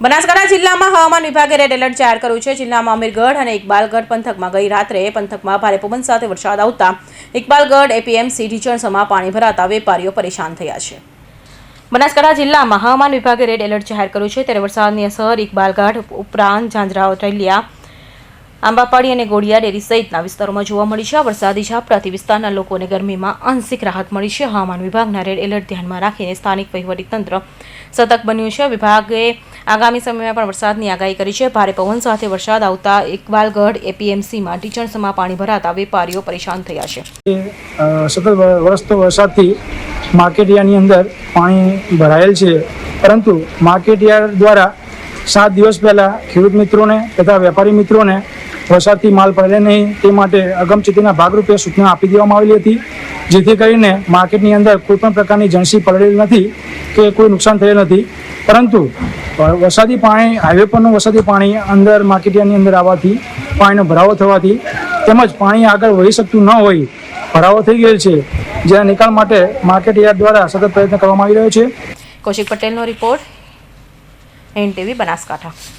બનાસકાંઠા જિલ્લામાં હવામાન વિભાગે રેડ એલર્ટ જાહેર કર્યું છે. જિલ્લામાં અમીરગઢ અને ઇકબાલગઢ પંથકમાં ગઈ રાત્રે પંથકમાં ભારે પવન સાથે વરસાદ આવતા ઇકબાલગઢ એપીએમસી ઢીચણસમાં પાણી ભરાતા વેપારીઓ પરેશાન થયા છે. બનાસકાંઠા જિલ્લામાં હવામાન વિભાગે રેડ એલર્ટ જાહેર કર્યું છે. ત્યારે વરસાદની અસર ઇકબાલગઢ ઉપરાંત ઝાંઝરા ટ્રેલિયા આંબાપાડી અને ગોળિયા ડેરી સહિતના વિસ્તારોમાં જોવા મળી છે. આ વરસાદી ઝાપટાથી વિસ્તારના લોકોને ગરમીમાં આંશિક રાહત મળી છે. હવામાન વિભાગના રેડ એલર્ટ ધ્યાનમાં રાખીને સ્થાનિક વહીવટીતંત્ર સતર્ક બન્યું છે. વિભાગે આગામી સમયમાં પણ વરસાદની આગાહી કરી છે. ભારે પવન સાથે વરસાદ આવતા ઇકબાલગઢ, એપીએમસીમાં ટીચણસમાં પાણી ભરાતા વેપારીઓ પરેશાન થયા છે. સતત વરસતો વરસાદથી માર્કેટયાર્ડની અંદર પાણી ભરાયેલ છે. પરંતુ માર્કેટયાર્ડ દ્વારા સાત દિવસ પહેલાં ખેડૂત મિત્રોને તથા વેપારી મિત્રોને વરસાદથી માલ પડે નહીં, તે માટે અગમચેતીના ભાગરૂપે સૂચના આપી દેવામાં આવેલી હતી, જેથી કરીને માર્કેટની અંદર કોઈપણ પ્રકારની જણસી પડેલી નથી કે કોઈ નુકસાન થયેલ નથી. પરંતુ વરસાદી પાણી, હાઈવે પરનું વરસાદી પાણી અંદર માર્કેટિયાની અંદર આવવાથી પાણીનો ભરાવો થવાથી તેમજ પાણી આગળ વહી શકતું ન હોય, ભરાવો થઈ ગયેલ છે, જેના નિકાલ માટે માર્કેટ યાર્ડ દ્વારા સતત પ્રયત્ન કરવામાં આવી રહ્યો છે. કૌશિક પટેલનો રિપોર્ટ એનટીવી બનાસકાંઠા.